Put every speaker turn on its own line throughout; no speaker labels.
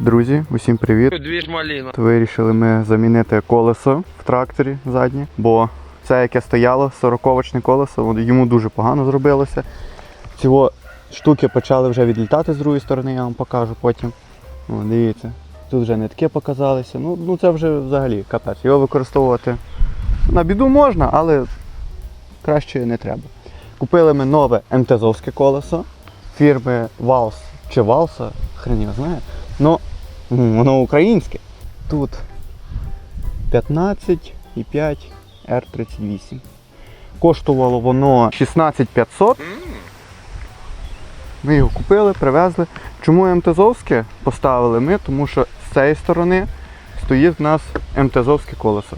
Друзі, усім привіт!
Дві ж маліна.
Вирішили ми замінити колесо в тракторі заднє, бо це яке стояло, сороковочне колесо, воно йому дуже погано зробилося. Ці о штуки почали вже відлітати з другої сторони, я вам покажу потім. О, дивіться, тут вже нитки показалися. Ну, ну це вже взагалі капець. Його використовувати на біду можна, але краще не треба. Купили ми нове МТЗовське колесо фірми Валс чи Валса, хрен його знає. Ну, воно українське. Тут 15,5 R38. Коштувало воно 16500. Ми його купили, привезли. Чому МТЗовське поставили ми? Тому що з цієї сторони стоїть в нас МТЗовське колесо.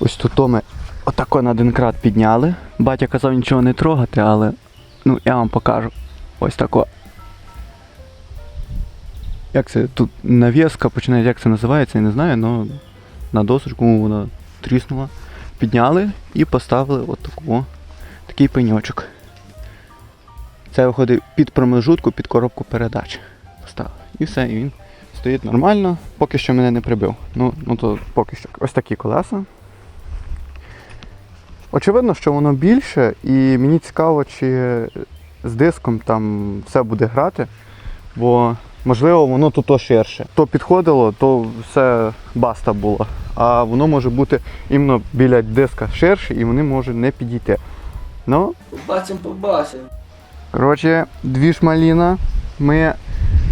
Ось тут то ми отако на динкрат підняли. Батя казав нічого не трогати, але ну, я вам покажу. Ось тако. Як це тут навіска починає, як це називається, я не знаю, але на досочку вона тріснула. Підняли і поставили от таку, такий пеньочок. Це виходить під промежутку, під коробку передач. Поставили. І все, і він стоїть нормально, поки що мене не прибив. Ну, ну то поки що. Ось такі колеса. Очевидно, що воно більше, і мені цікаво, чи з диском там все буде грати, бо можливо воно тут то ширше. То підходило, то все баста було. А воно може бути іменно біля диска ширше і вони можуть не підійти. Ну,
Побачим, побачим.
Коротше, дві шмаліна. Ми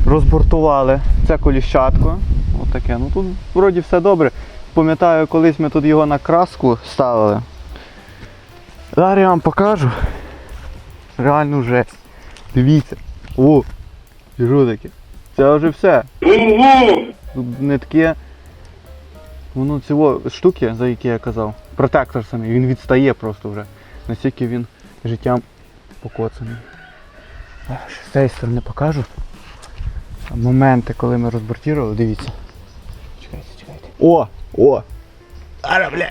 розбортували це коліщатко. Отаке. Ну тут вроді все добре. Пам'ятаю, колись ми тут його на краску ставили. Зараз я вам покажу. Реальну жесть. Дивіться. О! Біжу таке. Це вже все. Тут нитки. Воно цього штуки, за які я казав. Протектор самий, він відстає просто вже. Настільки він життям покоцаний. З цієї сторони покажу. Моменти, коли ми розбортували, дивіться. Чекайте, чекайте. О! О! Ара, бля!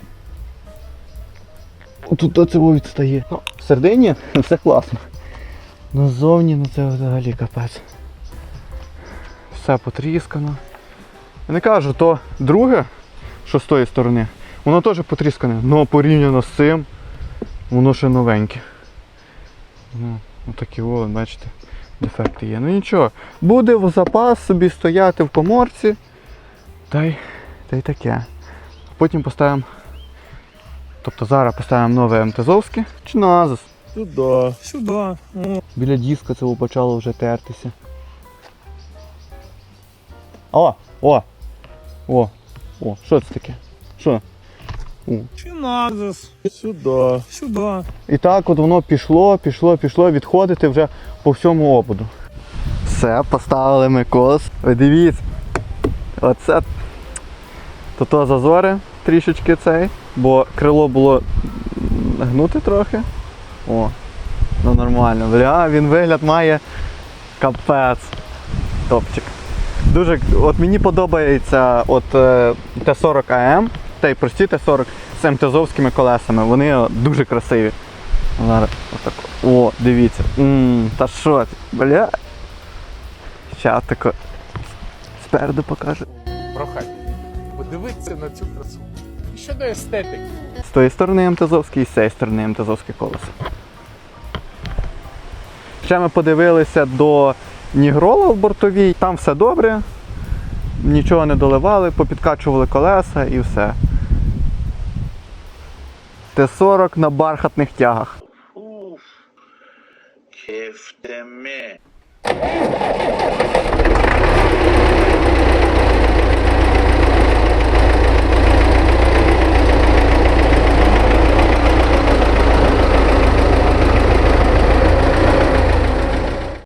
Тут то цього відстає. Ну, в середині все класно. Ну ззовні, ну це взагалі капець. Все потріскано. Я не кажу, то друге, що з тої сторони, воно теж потріскане, але порівняно з цим, воно ще новеньке. Ну, отакі о, бачите, дефекти є. Ну нічого, буде в запас собі стояти в коморці. Та й, та й таке. Потім поставимо. Тобто зараз поставимо нове МТЗовське чи на Азус.
Сюди. Сюди.
Біля диска це почало вже тертися. О! О! О! О! Що це таке? Що?
Чи назис? Сюди. Сюди.
І так от воно пішло, пішло, пішло відходити вже по всьому ободу. Все, поставили ми кос. Ви дивіться. Оце. То то зазори трішечки цей, бо крило було м, гнуте трохи. О, ну нормально. Бля, він вигляд має капець. Топчик. Дуже, от мені подобається от е, Т-40 АМ, та й прості Т-40 з МТЗовськими колесами. Вони дуже красиві. Зараз отак. О, дивіться. Ммм, та що? Бля. Ща тако. Спереду покажу.
Прохай, подивитися на цю красу. Щодо естетики.
З тої сторони МТЗовський, і з цієї сторони МТЗовське колесо. Ще ми подивилися до Нігрола в бортовій, там все добре, нічого не доливали, попідкачували колеса і все. Т-40 на бархатних тягах.
Кефтеме.